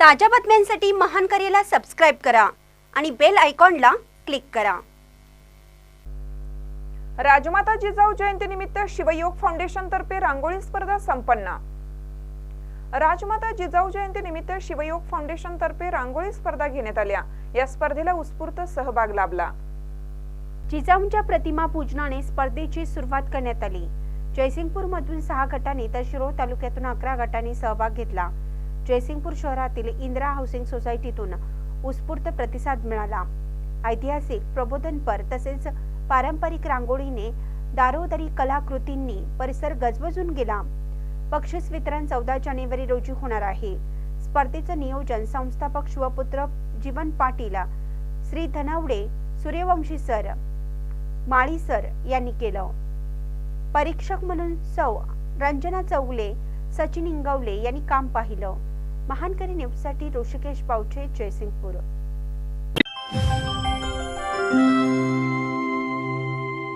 ताज्या बातम्यांसाठी महान करेला सबस्क्राईब करा आणि बेल आयकॉनला क्लिक करा. राजमाता जिजाऊ जयंतीनिमित्त शिवयोग फाउंडेशन तर्फे रांगोळी स्पर्धा संपन्न. राजमाता जिजाऊ जयंतीनिमित्त शिवयोग फाउंडेशन तर्फे रांगोळी स्पर्धा घेण्यात आल्या. या स्पर्धेला उत्स्फूर्त सहभाग लाभला. जिजाऊंच्या प्रतिमा पूजनाने स्पर्धेची सुरुवात करण्यात आली. जयसिंगपूर मधून सहा गटांनी तर शिरोळ तालुक्यातून अकरा गटांनी सहभाग घेतला. जयसिंगपूर शहरातील इंदिरा हाऊसिंग सोसायटीतून उत्स्फूर्त प्रतिसाद मिळाला. ऐतिहासिक प्रबोधनपर तसेच पारंपरिक रांगोळीने दारोदरी कलाकृतींनी परिसर गजबजून गेला. बक्षीस वितरण चौदा जानेवारी रोजी होणार आहे. स्पर्धेचं नियोजन संस्थापक शिवपुत्र जीवन पाटील श्री धनावडे सूर्यवंशी सर माळी सर यांनी केलं. परीक्षक म्हणून सौ रंजना चौगले सचिन इंगवले यांनी काम पाहिलं. महानकरी न्यूजसाठी ऋषिकेश बावचे जयसिंगपूर.